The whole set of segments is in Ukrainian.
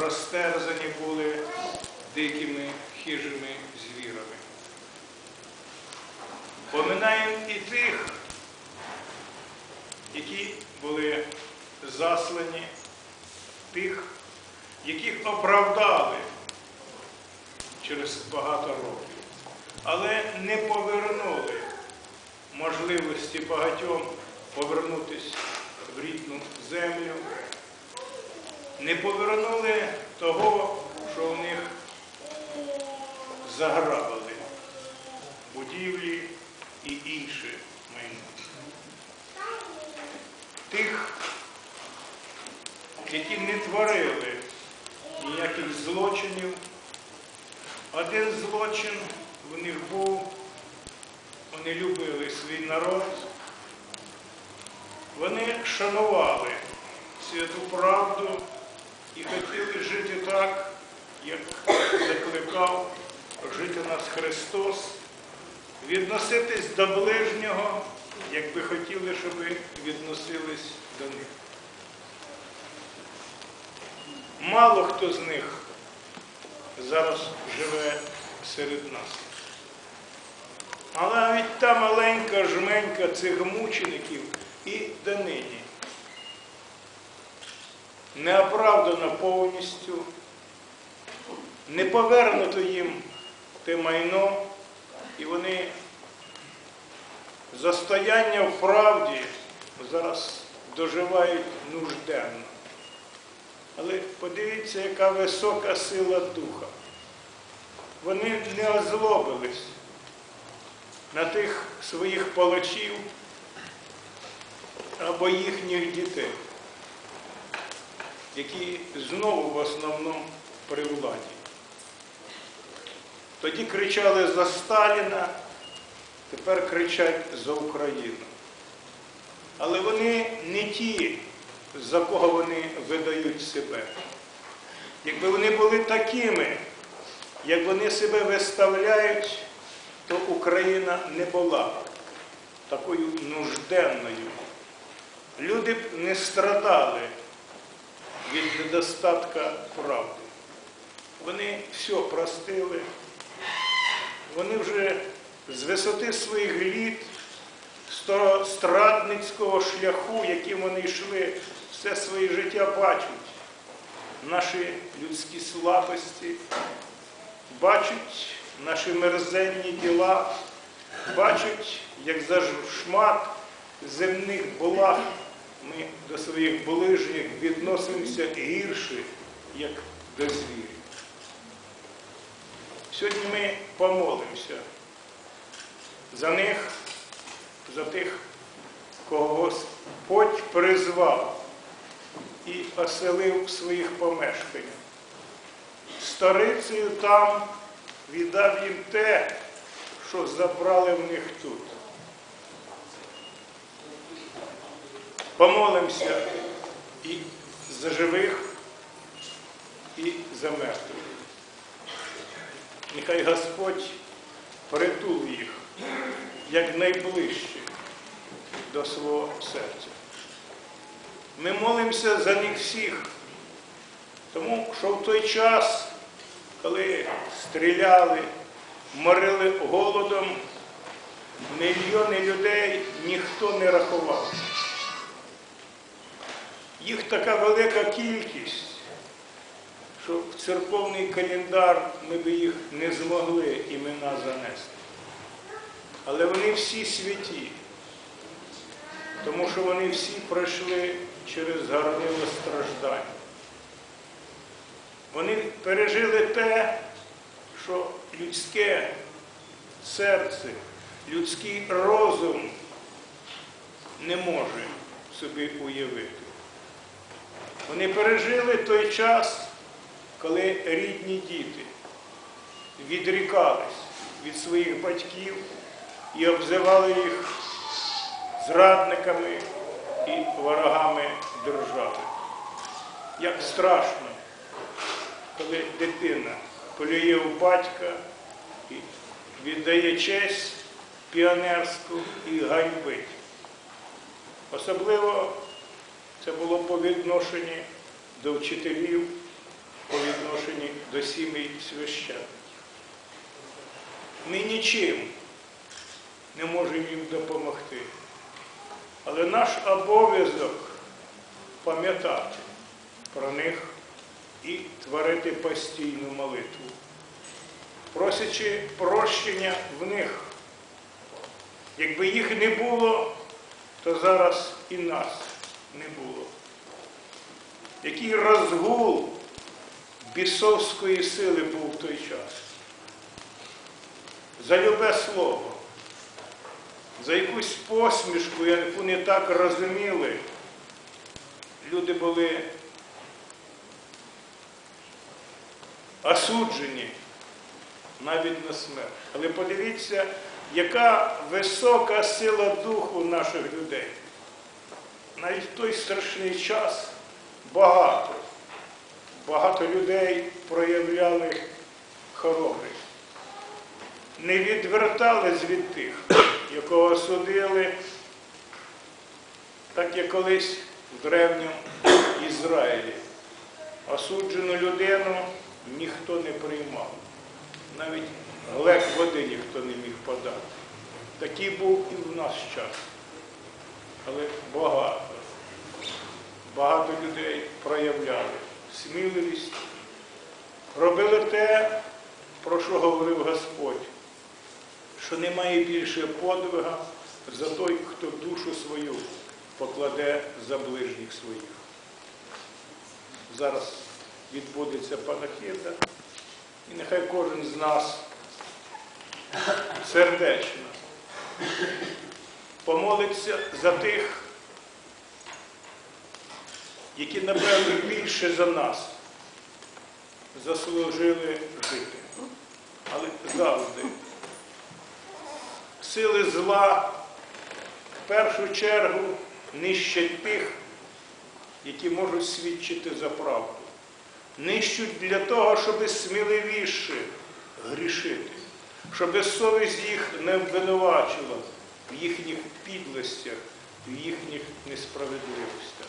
розтерзані були дикими хижими звірами. Поминаємо і тих, які були заслані, тих, яких оправдали через багато років, але не повернули можливості багатьом повернутися в рідну землю, не повернули того, що в них заграбили будівлі і інше майно. Тих, які не творили ніяких злочинів, один злочин в них був, вони любили свій народ, вони шанували святу правду і хотіли жити так, як закликав жити нас Христос, відноситись до ближнього, як би хотіли, щоб відносились до них. Мало хто з них зараз живе серед нас. Але навіть та маленька жменька цих мучеників і донині не оправдана повністю, не повернуто їм те майно, і вони застояння в правді зараз доживають нужденно. Але подивіться, яка висока сила духа. Вони не озлобились на тих своїх палачів або їхніх дітей, які знову в основному при владі. Тоді кричали за Сталіна, тепер кричать за Україну. Але вони не ті, за кого вони видають себе. Якби вони були такими, як вони себе виставляють, то Україна не була такою нужденною. Люди б не страдали від недостатка правди. Вони все простили, вони вже з висоти своїх літ, з страдницького шляху, яким вони йшли, все своє життя бачать наші людські слабості, бачать наші мерзенні діла, бачать, як за шмат земних благ ми до своїх ближніх відносимося гірше, як до звірів. Сьогодні ми помолимося за них, за тих, кого Господь призвав і оселив в своїх помешканнях. Старицею там віддав їм те, що забрали в них тут. Помолимося і за живих, і за мертвих. Нехай Господь притул їх як найближче до свого серця. Ми молимося за них всіх, тому що в той час, коли стріляли, морили голодом, мільйони людей ніхто не рахував. Їх така велика кількість, що в церковний календар ми би їх не змогли імена занести. Але вони всі святі, тому що вони всі пройшли через гарнило страждань. Вони пережили те, що людське серце, людський розум не може собі уявити. Вони пережили той час, коли рідні діти відрікались від своїх батьків і обзивали їх зрадниками і ворогами держави. Як страшно, коли дитина полює у батька і віддає честь піонерську і ганьбить. Особливо це було по відношенню до вчителів по відношенню до сімей священників. Ми нічим не можемо їм допомогти. Але наш обов'язок пам'ятати про них і творити постійну молитву, просячи прощення в них. Якби їх не було, то зараз і нас не було. Який розгул бісовської сили був в той час. За любе слово, за якусь посмішку, яку не так розуміли, люди були осуджені навіть на смерть. Але подивіться, яка висока сила духу наших людей. Навіть в той страшний час багато, багато людей проявляли хоробрість. Не відвертались від тих, якого судили, так як колись в древньому Ізраїлі. Осуджену людину ніхто не приймав. Навіть глек води ніхто не міг подати. Такий був і в наш час. Але багато, багато людей проявляли сміливість, робили те, про що говорив Господь, що немає більше подвига за той, хто душу свою покладе за ближніх своїх. Зараз відбудеться панахида, і нехай кожен з нас сердечно помолиться за тих, які, напевно, більше за нас заслужили жити. Але завжди сили зла в першу чергу нищать тих, які можуть свідчити за правду. Нищуть для того, щоб сміливіше грішити, щоб совість їх не обвинувачила в їхніх підлостях, в їхніх несправедливостях.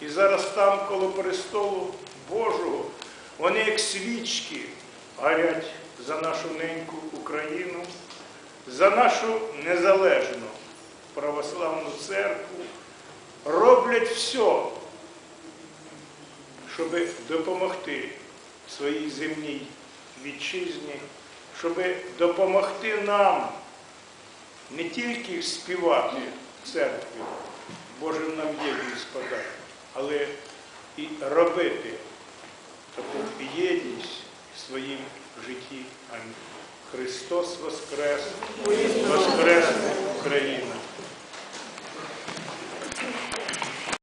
І зараз там, коло престолу Божого, вони як свічки горять за нашу неньку Україну, за нашу незалежну православну церкву, роблять все, щоб допомогти своїй земній вітчизні, щоб допомогти нам не тільки співати церкві, Божим нам є робити таку єдність в своїм житті. Амінь. Христос Воскрес! Воскресне Україна!